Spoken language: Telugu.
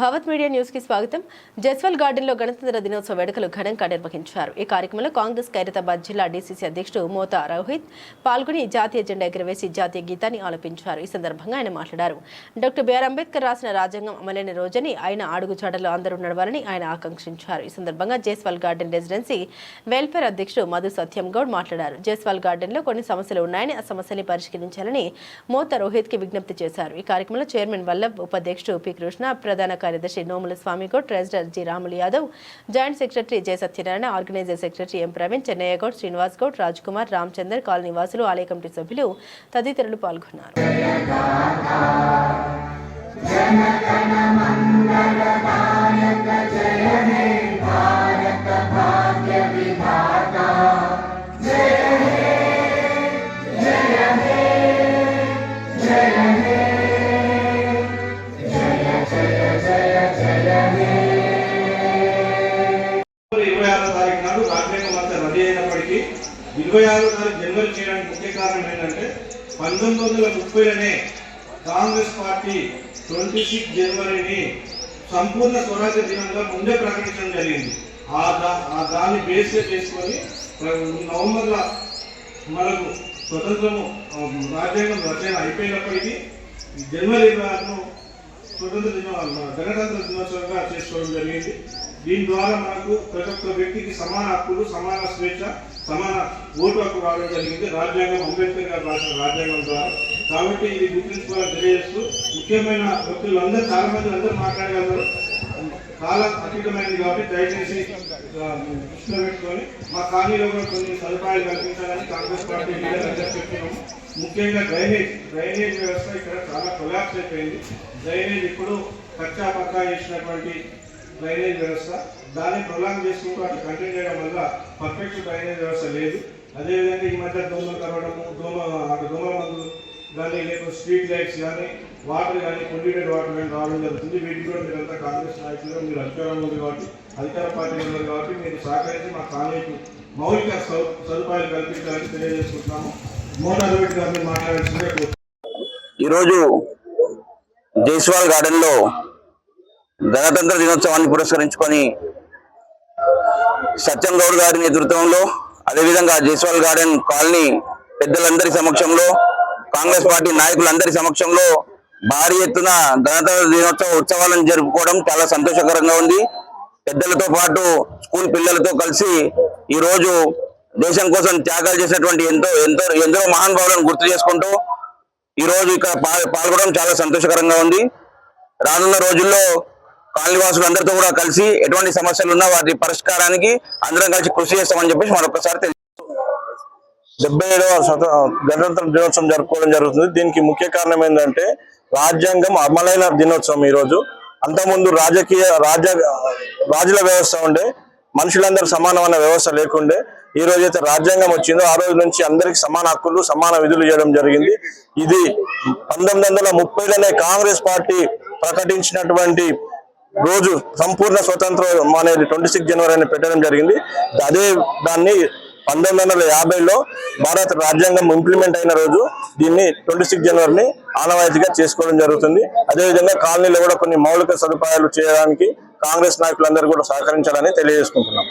భవత్ మీడియా న్యూస్కి స్వాగతం. జస్వల్ గార్డెన్లో గణతంత్ర దినోత్సవ వేడుకలు ఘనంగా నిర్వహించారు. ఈ కార్యక్రమంలో కాంగ్రెస్ ఖైరతాబాద్ జిల్లా డీసీసీ అధ్యక్షుడు మోతా రోహిత్ పాల్గొని జాతీయ జెండా ఎగురవేసి జాతీయ గీతాన్ని ఆలపించారు. ఈ సందర్భంగా ఆయన మాట్లాడారు. డాక్టర్ బిఆర్ అంబేద్కర్ రాసిన రాజ్యాంగం అమలైన రోజని ఆయన అడుగుచాటలో అందరూ నడవాలని ఆయన ఆకాంక్షించారు. ఈ సందర్భంగా జైస్వాల్ గార్డెన్ రెసిడెన్సీ వెల్ఫేర్ అధ్యక్షుడు మధు సత్యం గౌడ్ మాట్లాడారు. జైస్వాల్ గార్డెన్లో కొన్ని సమస్యలు ఉన్నాయని ఆ సమస్యల్ని పరిష్కరించాలని మోతా రోహిత్కి విజ్ఞప్తి చేశారు. ఈ కార్యక్రమంలో చైర్మన్ వల్లభ్ ఉపాధ్యక్షుడు పి కృష్ణ ప్రధాన కార్యదర్శి Nomula Swamy Goud treasurer G Ramulu Yadav joint secretary Jaya Satyanarayana organiser secretary M Praveen Chennaiah Goud Srinivas Goud Raj Kumar Ramachandar colony వాసులు ఆలయ కమిటీ సభ్యులు తదితరులు పాల్గొన్నారు. ముప్పై ఆరు తారీఖు జనవరి చేయడానికి ముఖ్య కారణం ఏంటంటే పంతొమ్మిది వందల ముప్పైలోనే కాంగ్రెస్ పార్టీ ట్వంటీ సిక్స్ జనవరిని సంపూర్ణ స్వరాజ్య దినంగా ముందే ప్రకటించడం జరిగింది. ఆ దా ఆ దాన్ని బేస్ చేసుకొని నవంబర్లో మనకు స్వతంత్రము రాజ్యాంగం రచన అయిపోయినప్పటికీ జనవరి ఇరవై ఆరును స్వతంత్ర దినో గణతంత్ర దినోత్సవంగా చేసుకోవడం జరిగింది. దీని ద్వారా మనకు ప్రతి ఒక్క వ్యక్తికి సమాన హక్కులు సమాన స్వేచ్ఛ సమాన ఓటు హక్కు రావడం జరిగింది. రాజ్యాంగం అంబేద్కర్ గారు రాసిన రాజ్యాంగం ద్వారా. కాబట్టి ఇది గుర్తించుకోవాలని తెలియజేస్తూ ముఖ్యమైన వ్యక్తులు అందరూ చాలా మంది అందరూ మాట్లాడగలరు. కాలం అతీతమైనది కాబట్టి దయచేసి దృష్టిలో పెట్టుకొని మా కాలనీలో కూడా కొన్ని సదుపాయాలు కల్పించాలని కాంగ్రెస్ పార్టీ లీడర్ చెప్తున్నాము ముఖ్యంగా డ్రైనేజ్ డ్రైనేజ్ వ్యవస్థ ఇక్కడ చాలా కొలాప్స్ అయిపోయింది. డ్రైనేజ్ ఇప్పుడు కచ్చా పక్కా చేసినటువంటి డ్రైనేజ్ వ్యవస్థ. దాన్ని ప్రొలాంగ్ చేసుకుంటూ అట్లా కంటిన్యూ చేయడం వల్ల పర్ఫెక్ట్ డ్రైనేజ్ వ్యవస్థ లేదు. అదేవిధంగా ఈ మధ్య దోమలు కరవడము దోమ అక్కడ దోమల మందు కానీ లేకపోతే స్ట్రీట్ లైట్స్ కానీ వాటర్ కానీ పొల్యూటెడ్ వాటర్ కానీ రావడం జరుగుతుంది. వీటి కూడా మీరంతా కాంగ్రెస్ నాయకులు మీరు అధికారంలో ఉంది కాబట్టి అధికార పార్టీ ఉన్నారు కాబట్టి మీరు సహకరించి మా కాలేజీకి మౌలిక సౌ- సదుపాయాలు కల్పించాలని తెలియజేసుకుంటున్నాము. మోహన్ అరవింద్ గారిని మాట్లాడాల్సిందే. ఈరోజు జైస్వాల్ గార్డెన్లో గణతంత్ర దినోత్సవాన్ని పురస్కరించుకొని సత్యం గౌడ్ గారి నేతృత్వంలో అదేవిధంగా జైస్వాల్ గార్డెన్ కాలనీ పెద్దలందరి సమక్షంలో కాంగ్రెస్ పార్టీ నాయకులందరి సమక్షంలో భారీ ఎత్తున గణతంత్ర దినోత్సవ ఉత్సవాలను జరుపుకోవడం చాలా సంతోషకరంగా ఉంది. పెద్దలతో పాటు స్కూల్ పిల్లలతో కలిసి ఈ రోజు దేశం కోసం త్యాగాలు చేసినటువంటి ఎంతో ఎంతో ఎందరో మహానుభావులను గుర్తు చేసుకుంటూ ఈరోజు ఇక్కడ పాల్గొనడం చాలా సంతోషకరంగా ఉంది. రానున్న రోజుల్లో కాలనీవాసులు అందరితో కూడా కలిసి ఎటువంటి సమస్యలు ఉన్నా వాటి పరిష్కారానికి అందరం కలిసి కృషి చేస్తామని చెప్పేసి మరొకసారి తెలియదు డెబ్బై ఏడవ గణతంత్ర దినోత్సవం జరుపుకోవడం జరుగుతుంది. దీనికి ముఖ్య కారణం ఏంటంటే రాజ్యాంగం అమలైన దినోత్సవం ఈ రోజు అంతకుముందు రాజకీయ రాజ్య రాజుల వ్యవస్థ ఉండే మనుషులందరూ సమానమైన వ్యవస్థ లేకుండే ఈ రోజు అయితే రాజ్యాంగం వచ్చిందో ఆ రోజు నుంచి అందరికి సమాన హక్కులు సమాన విధులు చేయడం జరిగింది. ఇది పంతొమ్మిది వందల ముప్పైలోనే కాంగ్రెస్ పార్టీ ప్రకటించినటువంటి రోజు సంపూర్ణ స్వతంత్రం అనేది ట్వంటీ సిక్స్ జనవరి అని పెట్టడం జరిగింది. అదే దాన్ని పంతొమ్మిది వందల యాభైలో భారత రాజ్యాంగం ఇంప్లిమెంట్ అయిన రోజు దీన్ని ట్వంటీ సిక్స్ జనవరిని ఆనవాయితీగా చేసుకోవడం జరుగుతుంది. అదేవిధంగా కాలనీలో కూడా కొన్ని మౌలిక సదుపాయాలు చేయడానికి కాంగ్రెస్ నాయకులందరూ కూడా సహకరించాలని తెలియజేసుకుంటున్నాం.